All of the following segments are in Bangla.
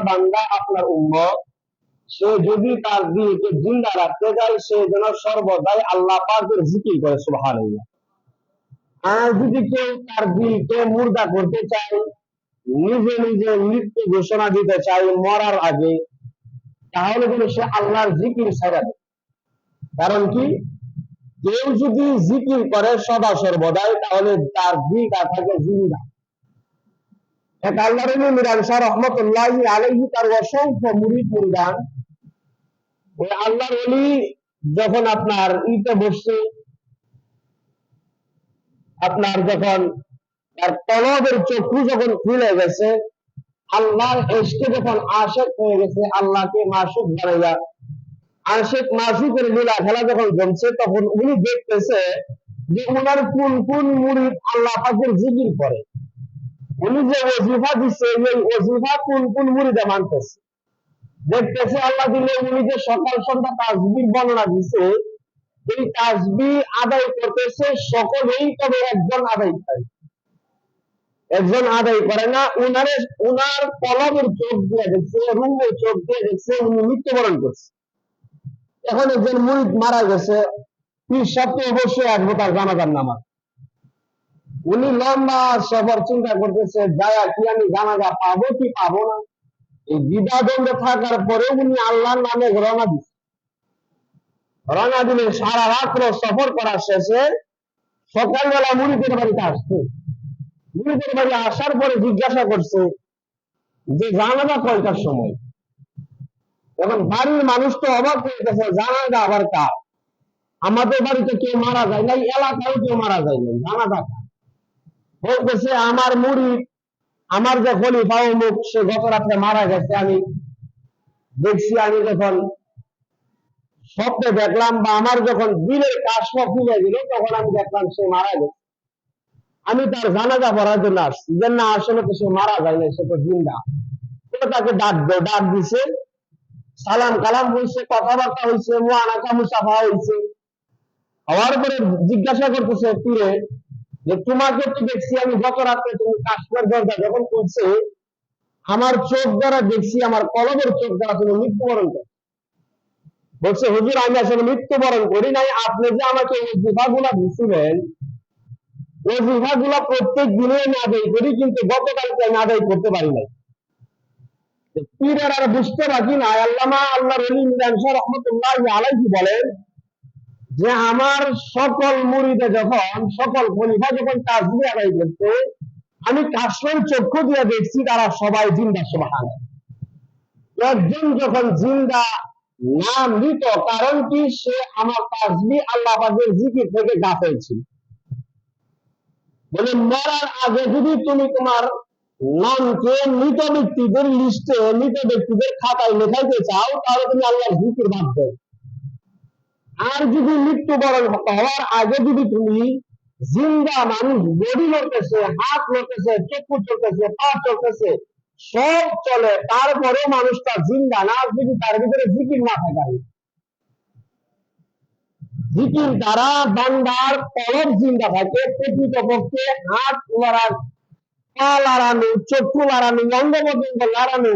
বান্দা আপনার উম্মত, সে যদি তার দিনকে জিন্দা রাখতে চায় সে যেন সর্বদাই আল্লাহ পাকের জিকির করে, সুবহানাল্লাহ। আর যদি কেউ তার দিলকে মুর্দা করতে চায়, নিজে নিজে মৃত্যু ঘোষণা দিতে চায় মরার আগে, তাহলে কিন্তু সে আল্লাহর জিকির দেয় কারণ কি? কেউ যদি জিকির করে সদা সর্বদাই, তাহলে তার দিলটা থাকে জিন্দা। যখন আপনার যখন তলবের চক্ষু যখন খুলে গেছে, আল্লাহর এসকে যখন আশেক হয়ে গেছে, আল্লাহকে মাসুক বানাইয়া, আশেক মাসুকের লীলা খেলা যখন জমছে, তখন উনি দেখতেছে যে উনার কোন কোন মুরিদ আল্লাহ পাকের জিকির করে। উনি যে ওজিফা দিচ্ছে এই ওজিফা কোন কোন মানতেছে? দেখতেছে আল্লাহ দিলে উনি যে সকাল সন্ধ্যা তাজবির বর্ণনা দিছে, এই তাজবি আদায় করতেছে সকলেই, তবে একজন আদায় করে। একজন আদায় করে না, উনার উনার কলমের চোখ দিয়ে দেখছে রুমের চোখ দিয়ে দেখছে, উনি মৃত্যুবরণ করছে। এখন একজন মুরিদ মারা গেছে, পীর সপ্তাহে অবশ্যই আসব তার জানাজার নামাজ। উনি লম্বা সফর চিন্তা করতেছে, যায়া কি আমি জানাজা পাবো কি পাবো না? এই দ্বিধাদ্বন্দ্ব থাকার পরেও উনি আল্লাহর নামে রওনা দিচ্ছে রওনা দিলে সারা রাত্র সফর করার শেষে সকালবেলা মুড়িদের বাড়িতে আসছে। মুড়িদের বাড়ি আসার পরে জিজ্ঞাসা করছে যে, জানাজা কয়টার সময়? এখন বাড়ির মানুষ তো অবাক হয়ে গেছে, জানাজা আবার কার? আমাদের বাড়িতে কেউ মারা যায় নাই, এলাকায় কেউ মারা যায় নাই, জানাজা বলতেছে, আমার মুড়ি, আমার যে খলিফা অমুক, সে গত রাত্রে মারা গেছে। আমি দেখছি, আমি যখন স্বপ্নে দেখলাম বা আমার যখন দিলের কাশফা খুলে দিল তখন আমি দেখলাম সে মারা গেছে। আমি তার জানাজা পড়ার জন্য আসছি। যে না, আসলে তো সে মারা যায় না সে তো জিন্দা। তাকে ডাক দে ডাক দিছে, সালাম কালাম হয়েছে কথাবার্তা হয়েছে মুআনাকা মুসাফা হয়েছে হওয়ার পরে জিজ্ঞাসা করতেছে, পীরে যে তোমাকে তো দেখছি আমি গত রাত্রে তুমি কাশ্মীর দরজা যখন করছে আমার চোখ দ্বারা দেখছি, আমার কলমের চোখ দ্বারা তুমি মৃত্যুবরণ করছ বলছে, হুজুর, আমি আসলে মৃত্যুবরণ করি নাই। আপনি যে আমাকে ওই জিফাগুলা দিছিলেন ওই জিফাগুলা প্রত্যেক দিনে আমি আদায় করি, কিন্তু গতকালকে আমি আদায় করতে পারি নাই। পীরের আর বুঝতে বাকি না আল্লামা আল্লাহ শাহ রহমতুল্লাহ আলাইহি বলেন যে আমার সকল মুড়িদে যখন, সকল খলিফা যখন তাজবি আদায় করছে আমি কাশ্মীর চক্ষু দিয়ে দেখছি তারা সবাই জিন্দা সবাহান একজন যখন জিন্দা না মৃত, কারণ কি? সে আমার তাজবি আল্লাহ পাকের জিকির থেকে গাফেল ছিল। বলে, মরার আগে যদি তুমি তোমার নামকে মৃত ব্যক্তিদের লিস্টে, মৃত ব্যক্তিদের খাতায় লেখাইতে চাও, তাহলে তুমি আল্লাহর জিকির বাদ দেয় আর যদি মৃত্যুবরণ হওয়ার আগে যদি তুমি জিন্দা মানুষ, বডি লড়তেছে, হাত লড়তেছে, চক্ষু চলতেছে, পা চলতেছে, সব চলে তারপরে মানুষটা জিন্দা না যদি তার ভিতরে জিকির না থাকে? জিকির দ্বারা বান্দার কলব জিন্দা থাকে, প্রকৃতপক্ষে হাত লড়ার পা লড়ানো, চক্ষু লড়ানো অঙ্গ পর্যন্ত লড়ানো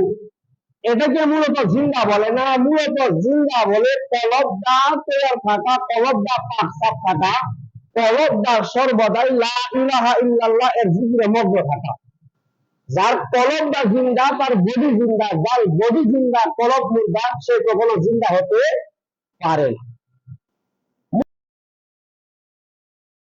এটাকে মূলত জিন্দা বলে। না, মূলত জিন্দা বলে কলবদা তৈয়ার থাকা, কলবদা পাক সাপ থাকা, কলবদা সর্বদাই লা ইলাহা ইল্লাল্লাহ এর জিকিরে মগ্ন থাকা। যার জিন্দা, তার বডি জিন্দা, যার বডি জিন্দা, কলব মুর্দা, সে কখনো জিন্দা হতে পারে না।